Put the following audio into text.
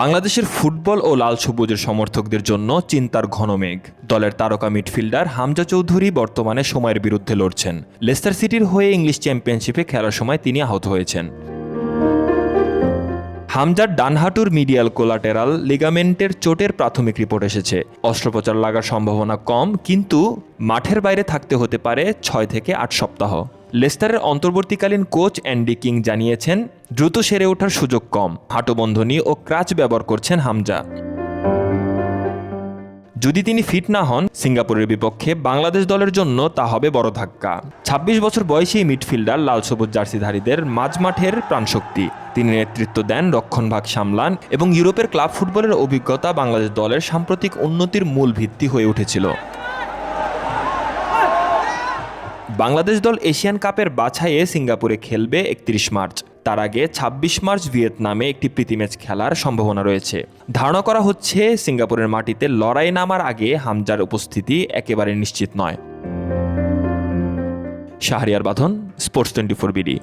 বাংলাদেশের ফুটবল ও লাল সবুজের সমর্থকদের জন্য চিন্তার ঘন মেঘ। দলের তারকা মিডফিল্ডার হামজা চৌধুরী বর্তমানে সময়ের বিরুদ্ধে লড়ছেন। লেস্টার সিটির হয়ে ইংলিশ চ্যাম্পিয়নশিপে খেলার সময় তিনি আহত হয়েছেন। হামজার ডানহাটুর মিডিয়াল কোলাটেরাল লিগামেন্টের চোটের প্রাথমিক রিপোর্ট এসেছে। অস্ত্রোপচার লাগার সম্ভাবনা কম, কিন্তু মাঠের বাইরে থাকতে হতে পারে ছয় থেকে আট সপ্তাহ। লেস্টারের অন্তর্বর্তীকালীন কোচ অ্যান্ডি কিং জানিয়েছেন, দ্রুত সেরে ওঠার সুযোগ কম। হাঁটুবন্ধনী ও ক্রাচ ব্যবহার করছেন হামজা। যদি তিনি ফিট না হন, সিঙ্গাপুরের বিপক্ষে বাংলাদেশ দলের জন্য তা হবে বড় ধাক্কা। ২৬ বছর বয়সী মিডফিল্ডার লাল সবুজ জার্সিধারীদের মাঝমাঠের প্রাণশক্তি। তিনি নেতৃত্ব দেন রক্ষণভাগ সামলান এবং ইউরোপের ক্লাব ফুটবলের অভিজ্ঞতা বাংলাদেশ দলের সাম্প্রতিক উন্নতির মূল ভিত্তি হয়ে উঠেছিল। বাংলাদেশ দল এশিয়ান কাপের বাছাইয়ে সিঙ্গাপুরে খেলবে একত্রিশ মার্চ। তার আগে ২৬ মার্চ ভিয়েতনামে একটি প্রীতি ম্যাচ খেলার সম্ভাবনা রয়েছে। ধারণা করা হচ্ছে সিঙ্গাপুরের মাটিতে লড়াই নামার আগে হামজার উপস্থিতি একেবারে নিশ্চিত নয়। শাহরিয়ার বাঁধন স্পোর্টস টোয়েন্টি ফোর বিডি